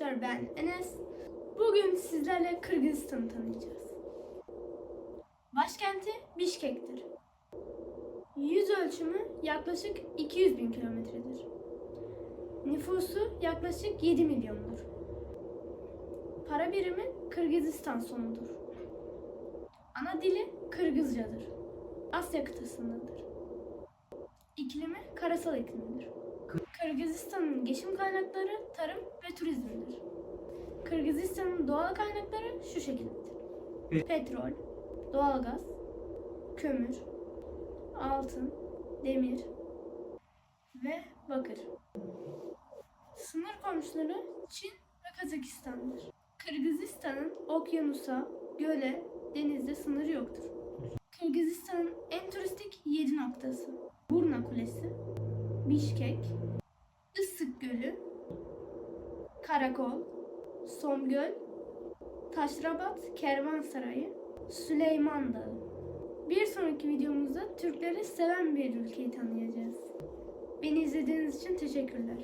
Ben Enes. Bugün sizlerle Kırgızistan'ı tanıyacağız. Başkenti Bişkek'tir. Yüz ölçümü yaklaşık 200 bin kilometredir. Nüfusu yaklaşık 7 milyondur. Para birimi Kırgızistan sonudur. Ana dili Kırgızcadır. Asya kıtasındadır. İklimi karasal iklimdir. Kırgızistan'ın geçim kaynakları tarım ve turizmdir. Kırgızistan'ın doğal kaynakları şu şekildedir. Petrol, doğalgaz, kömür, altın, demir ve bakır. Sınır komşuları Çin ve Kazakistan'dır. Kırgızistan'ın okyanusa, göle, denizde sınırı yoktur. Kırgızistan'ın en turistik 7 noktası. Burna Kulesi, Bişkek, Issık Gölü, Karakol, Somgöl, Taşrabat Kervansarayı, Süleyman Dağı. Bir sonraki videomuzda Türkleri seven bir ülkeyi tanıyacağız. Beni izlediğiniz için teşekkürler.